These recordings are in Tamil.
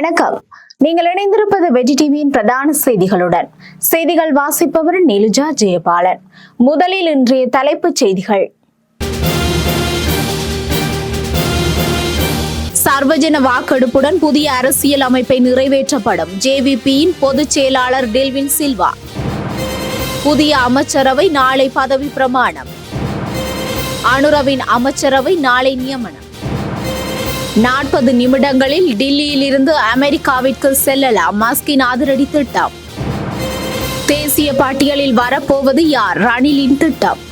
வணக்கம். நீங்கள் இணைந்திருப்பது வெஜி டிவியின் பிரதான செய்திகளுடன். செய்திகள் வாசிப்பவர் நிலுஜா ஜெயபாலன். முதலில் இன்றைய தலைப்புச் செய்திகள். சர்வஜன வாக்கெடுப்புடன் புதிய அரசியல் அமைப்பை நிறைவேற்றப்படும் ஜேவிபியின் பொதுச் செயலாளர் டெல்வின் சில்வா. புதிய அமைச்சரவை நாளை பதவி பிரமாணம். அனுரவின் அமைச்சரவை நாளை நியமனம். நாற்பது நிமிடங்களில் டில்லியில் இருந்து அமெரிக்காவிற்கு செல்லலாம். மஸ்கின் அதிரடி திட்டம். தேசிய பட்டியலில் வரப்போவது யார்? ரணிலின் திட்டம்.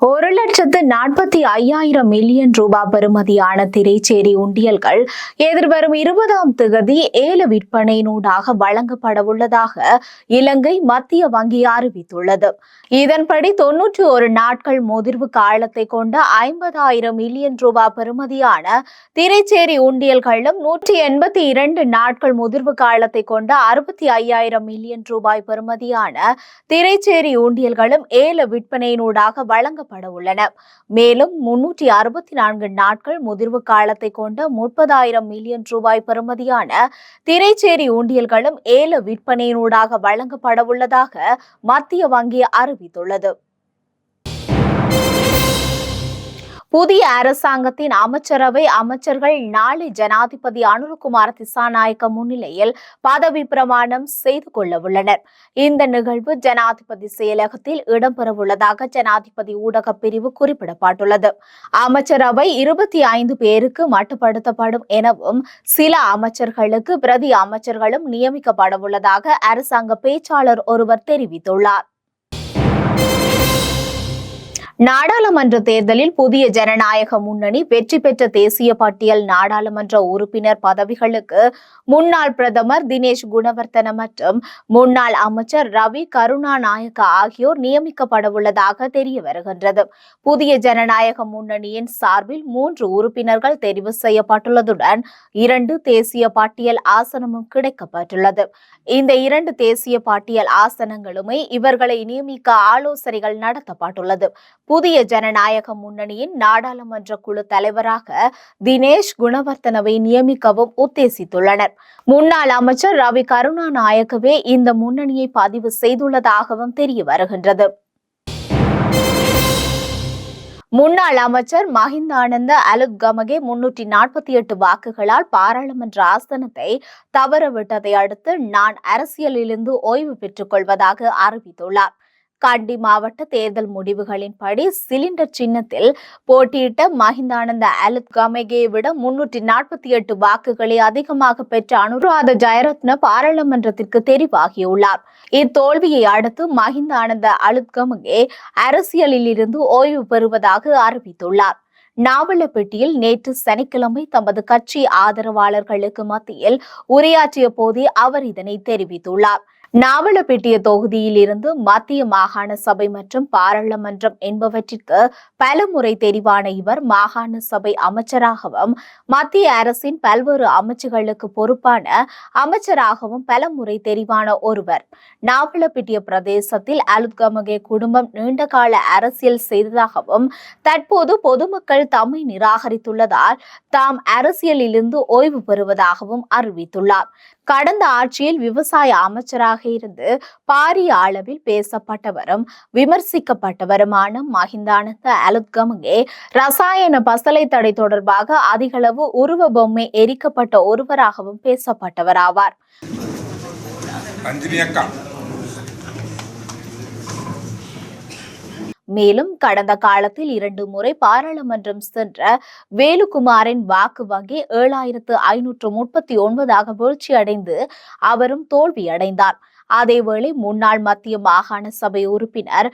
ஒரு லட்சத்து நாற்பத்தி ஐயாயிரம் மில்லியன் ரூபாய் பெறுமதியான திரைச்சேரி உண்டியல்கள் எதிர்வரும் இருபதாம் திகதி ஏல விற்பனையினூடாக வழங்கப்பட உள்ளதாக இலங்கை மத்திய வங்கி அறிவித்துள்ளது. இதன்படி தொன்னூற்றி ஒரு நாட்கள் முதிர்வு காலத்தை கொண்ட ஐம்பதாயிரம் மில்லியன் ரூபாய் பெறுமதியான திரைச்சேரி உண்டியல்களும் நூற்றி எண்பத்தி இரண்டு நாட்கள் முதிர்வு காலத்தை கொண்ட அறுபத்தி ஐயாயிரம் மில்லியன் ரூபாய் பெறுமதியான திரைச்சேரி உண்டியல்களும் ஏல விற்பனையினூடாக வழங்கப்பட உள்ளன. மேலும் முன்னூற்றி அறுபத்தி நான்கு நாட்கள் முதிர்வு காலத்தை கொண்ட முப்பதாயிரம் மில்லியன் ரூபாய் பெறுமதியான திரைச்சேரி ஊண்டியல்களும் ஏல விற்பனையினூடாக வழங்கப்பட உள்ளதாக மத்திய வங்கி அறிவித்துள்ளது. புதிய அரசாங்கத்தின் அமைச்சரவை அமைச்சர்கள் நாளை ஜனாதிபதி அனுரகுமார் திசாநாயக்க முன்னிலையில் பதவி பிரமாணம் செய்து கொள்ள உள்ளனர். இந்த நிகழ்வு ஜனாதிபதி செயலகத்தில் இடம்பெறவுள்ளதாக ஜனாதிபதி ஊடக பிரிவு குறிப்பிடப்பட்டுள்ளது. அமைச்சரவை இருபத்தி ஐந்து பேருக்கு மட்டுப்படுத்தப்படும் எனவும் சில அமைச்சர்களுக்கு பிரதி அமைச்சர்களும் நியமிக்கப்பட உள்ளதாக அரசாங்க பேச்சாளர் ஒருவர் தெரிவித்துள்ளார். நாடாளுமன்ற தேர்தலில் புதிய ஜனநாயக முன்னணி வெற்றி பெற்ற தேசிய பட்டியல் நாடாளுமன்ற உறுப்பினர் பதவிகளுக்கு முன்னாள் பிரதமர் தினேஷ் குணவர்த்தன மற்றும் முன்னாள் அமைச்சர் ரவி கருணாநாயக்க ஆகியோர் நியமிக்கப்படவுள்ளதாக தெரிய வருகின்றது. புதிய ஜனநாயக முன்னணியின் சார்பில் மூன்று உறுப்பினர்கள் தெரிவு செய்யப்பட்டுள்ளதுடன் இரண்டு தேசிய பட்டியல் ஆசனமும் கிடைக்கப்பட்டுள்ளது. இந்த இரண்டு தேசிய பட்டியல் ஆசனங்களுமே இவர்களை நியமிக்க ஆலோசனைகள் நடத்தப்பட்டுள்ளது. புதிய ஜனநாயக முன்னணியின் நாடாளுமன்ற குழு தலைவராக தினேஷ் குணவர்த்தனவை நியமிக்கவும் உத்தேசித்துள்ளனர். முன்னாள் அமைச்சர் ரவி கருணாநாயக்கவே இந்த முன்னணியை பதிவு செய்துள்ளதாகவும் தெரிய வருகின்றது. முன்னாள் அமைச்சர் மஹிந்தானந்த அலுத்கமகே முன்னூற்றி நாற்பத்தி எட்டு வாக்குகளால் பாராளுமன்ற ஆசனத்தை தவறவிட்டதை அடுத்து நான் அரசியலிலிருந்து ஓய்வு பெற்றுக் கொள்வதாக அறிவித்துள்ளார். கண்டி மாவட்ட தேர்தல் முடிவுகளின்படி சிலிண்டர் சின்னத்தில் போட்டியிட்ட மஹிந்தானந்த அலத் கமகே விட முன்னூற்றி நாற்பத்தி எட்டு வாக்குகளை அதிகமாக பெற்ற அனுராத ஜெயரத்ன பாராளுமன்றத்திற்கு தெரிவாகியுள்ளார். இத்தோல்வியை அடுத்து மஹிந்தானந்த அலுத் கமகே அரசியலில் இருந்து ஓய்வு பெறுவதாக அறிவித்துள்ளார். நாவலப்பட்டியில் நேற்று சனிக்கிழமை தமது கட்சி ஆதரவாளர்களுக்கு மத்தியில் உரையாற்றிய போதே அவர் இதனை தெரிவித்துள்ளார். நாவலப்பேட்டிய தொகுதியில் இருந்து மத்திய மாகாண சபை மற்றும் பாராளுமன்றம் என்பவற்றிற்கு பலமுறை தெரிவான இவர் மாகாண சபை அமைச்சராகவும் மத்திய அரசின் பல்வேறு அமைச்சுகளுக்கு பொறுப்பான அமைச்சராகவும் பலமுறை தெரிவான ஒருவர். நாவலப்பேட்டிய பிரதேசத்தில் அலுத்கமகே குடும்பம் நீண்டகால அரசியல் செய்ததாகவும் தற்போது பொதுமக்கள் தம்மை நிராகரித்துள்ளதால் தாம் அரசியலிலிருந்து ஓய்வு பெறுவதாகவும் அறிவித்துள்ளார். கடந்த ஆட்சியில் விவசாய அமைச்சராக இருந்து பாரிய அளவில் பேசப்பட்டவரும் விமர்சிக்கப்பட்டவருமான மஹிந்தானந்த அலுத்கமுகே ரசாயன பசலை தடை தொடர்பாக அதிகளவு உருவ பொம்மை எரிக்கப்பட்ட ஒருவராகவும் பேசப்பட்டவர் ஆவார். மேலும் கடந்த காலத்தில் இரண்டு முறை பாராளுமன்றம் சென்ற வேலுகுமாரின் வாக்கு வங்கி ஏழாயிரத்து ஐநூற்று முப்பத்தி ஒன்பதாக வீழ்ச்சியடைந்து அவரும் தோல்வியடைந்தார். அதேவேளை முன்னாள் மத்திய மாகாண சபை உறுப்பினர்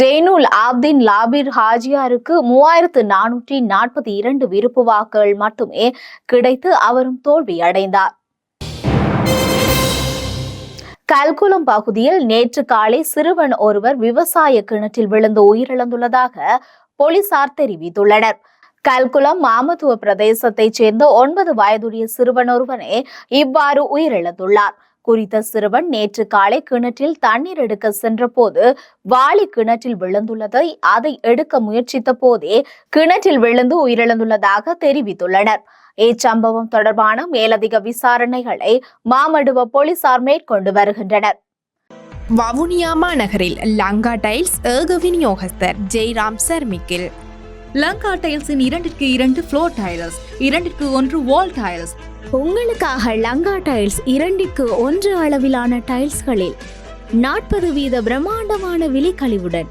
ஜெய்னுல் ஆப்தின் லாபிர் ஹாஜியாருக்கு மூவாயிரத்து நானூற்றி நாற்பத்தி இரண்டு விருப்பு வாக்குகள் மட்டுமே கிடைத்து அவரும் தோல்வியடைந்தார். கல்குளம் பகுதியில் நேற்று காலை சிறுவன் ஒருவர் விவசாய கிணற்றில் விழுந்து உயிரிழந்துள்ளதாக போலீசார் தெரிவித்துள்ளனர். கல்குளம் மாமத்துவ பிரதேசத்தைச் சேர்ந்த ஒன்பது வயதுடைய சிறுவன் ஒருவனே இவ்வாறு உயிரிழந்துள்ளார். குறித்த சிறுவன் நேற்று காலை கிணற்றில் தண்ணீர் எடுக்க சென்றபோது வாளி கிணற்றில் விழுந்துள்ளதை அதை எடுக்க முயற்சித்த போதே கிணற்றில் விழுந்து உயிரிழந்துள்ளதாக தெரிவித்துள்ளனர். இச்சம்பவம் தொடர்பான மேலதிக விசாரணைகளை மாமடுவ போலீசார் மேற்கொண்டு வருகின்றனர். வவுனியா மாநகரில் லங்கா டைல்ஸ் ஏக விநியோகஸ்தர் ஜெய்ராம் சர்மிக்கில். லங்கா டைல்ஸின் இரண்டிற்கு இரண்டு ஃப்ளோர் டைல்ஸ் இரண்டிற்கு ஒன்று வால் டைல்ஸ் உங்களுக்காக லங்கா டைல்ஸ் இரண்டிற்கு ஒன்று அளவிலான டைல்ஸ்களில் நாற்பது வீத பிரம்மாண்டமான விலைக்கழிவுடன்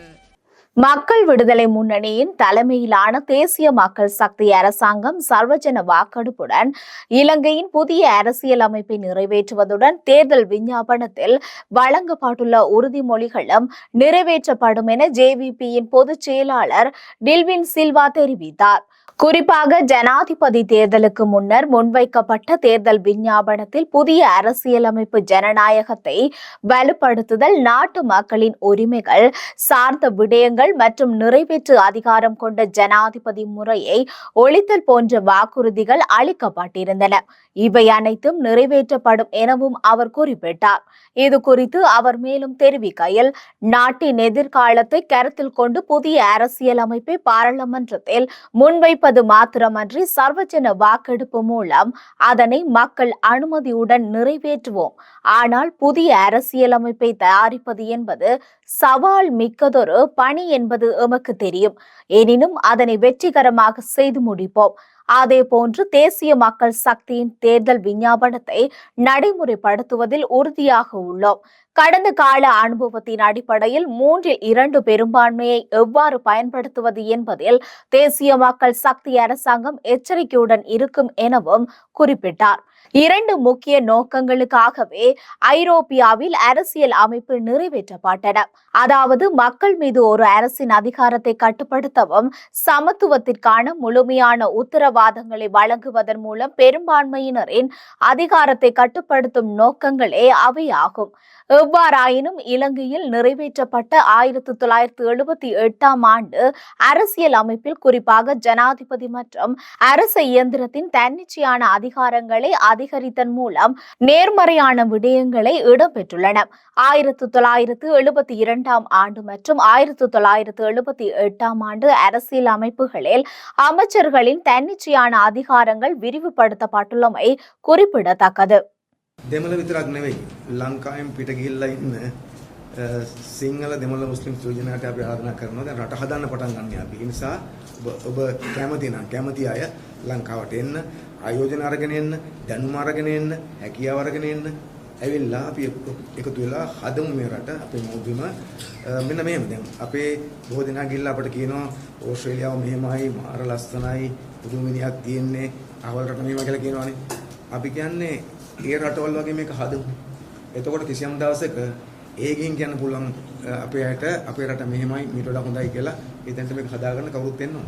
மக்கள் விடுதலை முன்னணியின் தலைமையிலான தேசிய மக்கள் சக்தி அரசாங்கம் சர்வஜன வாக்கெடுப்புடன் இலங்கையின் புதிய அரசியல் அமைப்பை நிறைவேற்றுவதுடன் தேர்தல் விஞ்ஞாபனத்தில் வழங்கப்பட்டுள்ள உறுதிமொழிகளும் நிறைவேற்றப்படும் என ஜேவிபியின் பொதுச் செயலாளர் டில்வின் சில்வா தெரிவித்தார். குறிப்பாக ஜனாதிபதி தேர்தலுக்கு முன்னர் முன்வைக்கப்பட்ட தேர்தல் விஞ்ஞாபனத்தில் புதிய அரசியலமைப்பு ஜனநாயகத்தை வலுப்படுத்துதல் நாட்டு மக்களின் உரிமைகள் சார்ந்த விடயங்கள் மற்றும் நிறைவேற்று அதிகாரம் கொண்ட ஜனாதிபதி முறையை ஒழித்தல் போன்ற வாக்குறுதிகள் அளிக்கப்பட்டிருந்தன. இவை அனைத்தும் நிறைவேற்றப்படும் எனவும் அவர் குறிப்பிட்டார். இது குறித்து அவர் மேலும் தெரிவிக்கையில் நாட்டின் எதிர்காலத்தை கருத்தில் கொண்டு புதிய அரசியலமைப்பை பாராளுமன்றத்தில் முன்வைப்ப முன்வைப்பது மாத்திரமன்றி சர்வஜன வாக்கெடுப்பு மூலம் அதனை மக்கள் அனுமதியுடன் நிறைவேற்றுவோம். ஆனால் புதிய அரசியலமைப்பை தயாரிப்பது என்பது சவால் மிக்கதொரு பணி என்பது எமக்கு தெரியும். எனினும் அதனை வெற்றிகரமாக செய்து முடிப்போம். அதே போன்று தேசிய மக்கள் சக்தியின் தேர்தல் விஞ்ஞாபனத்தை நடைமுறைப்படுத்துவதில் உறுதியாக உள்ளோம். கடந்த கால அனுபவத்தின் அடிப்படையில் மூன்றில் இரண்டு பெரும்பான்மையை எவ்வாறு பயன்படுத்துவது என்பதில் தேசிய மக்கள் சக்தி அரசாங்கம் எச்சரிக்கையுடன் இருக்கும் எனவும் குறிப்பிட்டார். இரண்டு முக்கிய நோக்கங்களுக்காகவே ஐரோப்பியாவில் அரசியல் அமைப்பு நிறைவேற்றப்பட்டன. அதாவது மக்கள் மீது ஒரு அரசின் அதிகாரத்தை கட்டுப்படுத்தவும் சமத்துவத்திற்கான முழுமையான உத்தரவாதங்களை வழங்குவதன் மூலம் பெரும்பான்மையினரின் அதிகாரத்தை கட்டுப்படுத்தும் நோக்கங்களே அவையாகும். எவ்வாறாயினும் இலங்கையில் நிறைவேற்றப்பட்ட ஆயிரத்தி தொள்ளாயிரத்தி எழுபத்தி எட்டாம் ஆண்டு அரசியல் அமைப்பில் குறிப்பாக ஜனாதிபதி மற்றும் அரச இயந்திரத்தின் தன்னிச்சையான அதிகாரங்களை அதிகரித்தன் மூலம் நேர்மறையான விடயங்களை இடம்பெற்றுள்ளன. ஆயிரத்தி தொள்ளாயிரத்து எழுபத்தி இரண்டாம் ஆண்டு மற்றும் ஆயிரத்தி தொள்ளாயிரத்து எழுபத்தி எட்டாம் ஆண்டு அரசியல் அமைப்புகளில் அமைச்சர்களின் தன்னிச்சையான அதிகாரங்கள் விரிவுபடுத்தப்பட்டுள்ளமை குறிப்பிடத்தக்கது. දෙමළ විතරක් නෙවෙයි. ලංකාවෙන් පිට ගිහිල්ලා ඉන්න අ, සිංහල දෙමළ මුස්ලිම් යෝජනාවට අපි ආරාධනා කරනවා. දැන් රට හදන්න පටන් ගන්න අපි. ඒ නිසා ඔබ ඔබ කැමති නම් කැමති අය ලංකාවට එන්න ආයෝජන අරගෙන එන්න දැනුම අරගෙන එන්න හැකියාව අරගෙන එන්න. ඇවිල්ලා අපි එක- එකතු වෙලා හදමු මේ රට අපේ මෞබිම අ, මෙන්න මෙහෙම. දැන් අපේ බොහෝ දෙනා ගිහිල්ලා අපිට කියනවා ඕස්ට්‍රේලියාව මෙහෙමයි මාර ලස්සනයි පුදුම විදිහක් තියෙන්නේ අහවල් රට මෙහෙම කියලා කියනවානේ. අපි කියන්නේ ඒ රටවල් වගේ මේක හදමු. එතකොට කිසියම් දවසක ඒ ගින් කියන්න පුළුවන් අ, අපේ අයට අපේ රට මෙහෙමයි මීට වඩා හොඳයි කියලා එතැන්ට මේක හදාගන්න කවුරුත් එන්න ඕන.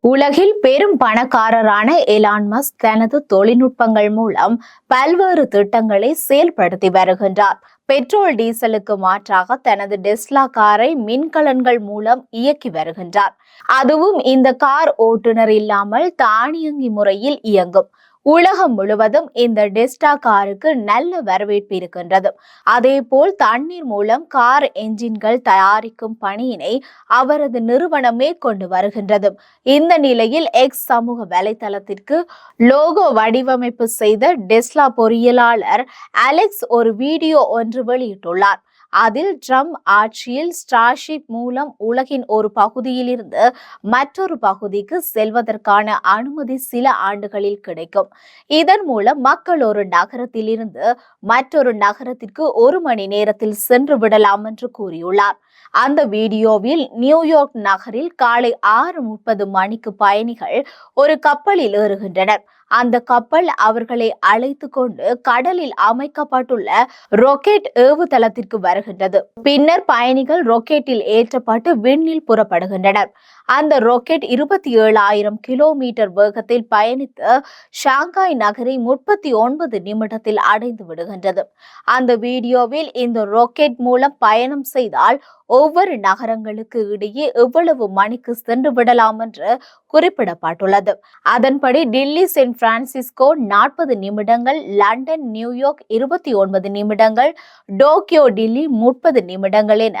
உலகில் பெரும் பணக்காரரான எலான் மஸ்க் தனது தொழில்நுட்பங்கள் மூலம் பல்வேறு திட்டங்களை செயல்படுத்தி வருகின்றார். பெட்ரோல் டீசலுக்கு மாற்றாக தனது டெஸ்லா காரை மின்கலன்கள் மூலம் இயக்கி வருகின்றார். அதுவும் இந்த கார் ஓட்டுநர் இல்லாமல் தானியங்கி முறையில் இயங்கும். உலகம் முழுவதும் இந்த டெஸ்டா காருக்கு நல்ல வரவேற்பு இருக்கின்றது. அதேபோல் தண்ணீர் மூலம் கார் என்ஜின்கள் தயாரிக்கும் பணியினை அவரது நிறுவனமே கொண்டு வருகின்றது. இந்த நிலையில் எக்ஸ் சமூக வலைதளத்திற்கு லோகோ வடிவமைப்பு செய்த டெஸ்லா பொறியியலாளர் அலெக்ஸ் ஒரு வீடியோ ஒன்று வெளியிட்டுள்ளார். அதில் ட்ரம்ப் ஆட்சியில் ஸ்டார்ஷிப் மூலம் உலகின் ஒரு பகுதியிலிருந்து மற்றொரு பகுதிக்கு செல்வதற்கான அனுமதி சில ஆண்டுகளில் கிடைக்கும். இதன் மூலம் மக்கள் ஒரு நகரத்திலிருந்து மற்றொரு நகரத்திற்கு ஒரு மணி நேரத்தில் சென்று விடலாம் என்று கூறியுள்ளார். அந்த வீடியோவில் நியூயார்க் நகரில் காலை ஆறு முப்பது மணிக்கு பயணிகள் ஒரு கப்பலில் ஏறுகின்றனர். அந்த கப்பல் அவர்களை அழைத்து கொண்டு கடலில் அமைக்கப்பட்டுள்ள ராக்கெட் ஏவுதளத்திற்கு வருகின்றது. பின்னர் பயணிகள் ராக்கெட்டில் ஏற்றப்பட்டு விண்ணில் புறப்படுகின்றனர். அந்த ராக்கெட் இருபத்தி ஏழாயிரம் கிலோமீட்டர் வேகத்தில் பயணித்து ஷாங்காய் நகரை முப்பத்தி ஒன்பது நிமிடத்தில் அடைந்து விடுகின்றது. அந்த வீடியோவில் இந்த ராக்கெட் மூலம் பயணம் செய்தால் ஒவ்வொரு நகரங்களுக்கு இடையே எவ்வளவு மணிக்கு சென்று விடலாம் என்று குறிப்பிடப்பட்டுள்ளது. அதன்படி டில்லி சென்ட் பிரான்சிஸ்கோ நாற்பது நிமிடங்கள் லண்டன் நியூயார்க் இருபத்தி ஒன்பது நிமிடங்கள் டோக்கியோ டில்லி முப்பது நிமிடங்கள் என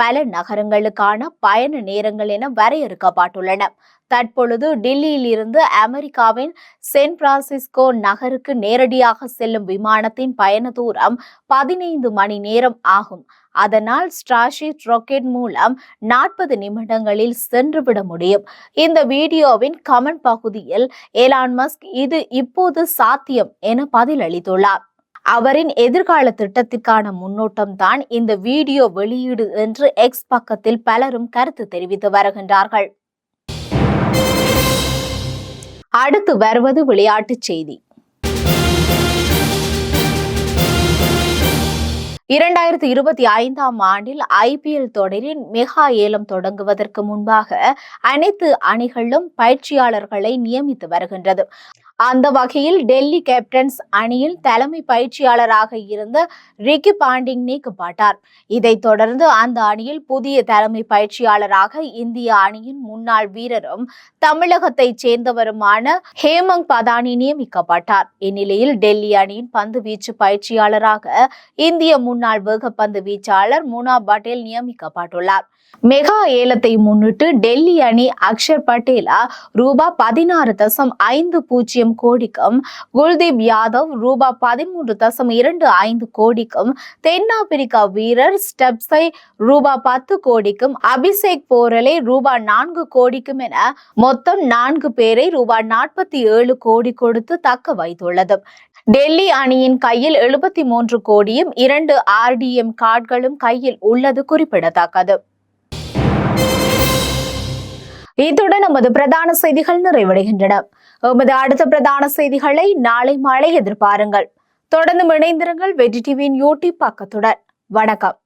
பல நகரங்களுக்கான பயண நேரங்கள் என வரையறுக்கப்பட்டுள்ளன. தற்பொழுது டில்லியில் இருந்து அமெரிக்காவின் சென் பிரான்சிஸ்கோ நகருக்கு நேரடியாக செல்லும் விமானத்தின் பயண தூரம் பதினைந்து மணி நேரம் ஆகும். அதனால் ஸ்டார்ஷிப் ராக்கெட் மூலம் நாற்பது நிமிடங்களில் சென்றுவிட முடியும். இந்த வீடியோவின் கமெண்ட் பகுதியில் எலான் மஸ்க் இது இப்போது சாத்தியம் என பதிலளித்துள்ளார். அவரின் எதிர்கால திட்டத்திற்கான முன்னோட்டம் தான் இந்த வீடியோ வெளியீடு என்று எக்ஸ் பக்கத்தில் பலரும் கருத்து தெரிவித்து வருகின்றார்கள். அடுத்து வருவது விளையாட்டுச் செய்தி. இரண்டாயிரத்தி இருபத்தி ஐந்தாம் ஆண்டில் ஐபிஎல் தொடரின் மெகா ஏலம் தொடங்குவதற்கு முன்பாக அனைத்து அணிகளும் பயிற்சியாளர்களை நியமித்து வருகின்றது. அந்த வகையில் டெல்லி கேப்டன்ஸ் அணியில் தலைமை பயிற்சியாளராக இருந்த ரிக்கி பாண்டிங் நீக்கப்பட்டார். இதைத் தொடர்ந்து அந்த அணியில் புதிய தலைமை பயிற்சியாளராக இந்திய அணியின் முன்னாள் வீரரும் தமிழகத்தைச் சேர்ந்தவருமான ஹேமங் பதானி நியமிக்கப்பட்டார். இந்நிலையில் டெல்லி அணியின் பந்து வீச்சு பயிற்சியாளராக இந்திய முன் முன்னாள் வேகப்பந்து வீச்சாளர் மூனா பட்டேல் நியமிக்கப்பட்டுள்ளார். மெகா ஏலத்தை முன்னிட்டு டெல்லி அணி அக்ஷர் பட்டேலா ரூபா பதினாறு தசம் ஐந்து பூஜ்ஜியம் கோடிக்கும் குல்தீப் யாதவ் ரூபா பதிமூன்று தசம் இரண்டு ஐந்து கோடிக்கும் தென்னாப்பிரிக்கா வீரர் ஸ்டெப்ஸை ரூபா பத்து கோடிக்கும் அபிஷேக் போரலை ரூபா நான்கு கோடிக்கும் என மொத்தம் நான்கு பேரை ரூபாய் நாற்பத்தி ஏழு கோடி கொடுத்து தக்க வைத்துள்ளது. டெல்லி அணியின் கையில் எழுபத்தி மூன்று கோடியும் இரண்டு ஆர்டிஎம் கார்டுகளும் கையில் உள்ளது குறிப்பிடத்தக்கது. இத்துடன் நமது பிரதான செய்திகள் நிறைவடைகின்றன. எமது அடுத்த பிரதான செய்திகளை நாளை மாலை எதிர்பாருங்கள். தொடர்ந்து இணைந்திருங்கள் வெற்றி டிவியின் யூடியூப் பக்கத்துடன். வணக்கம்.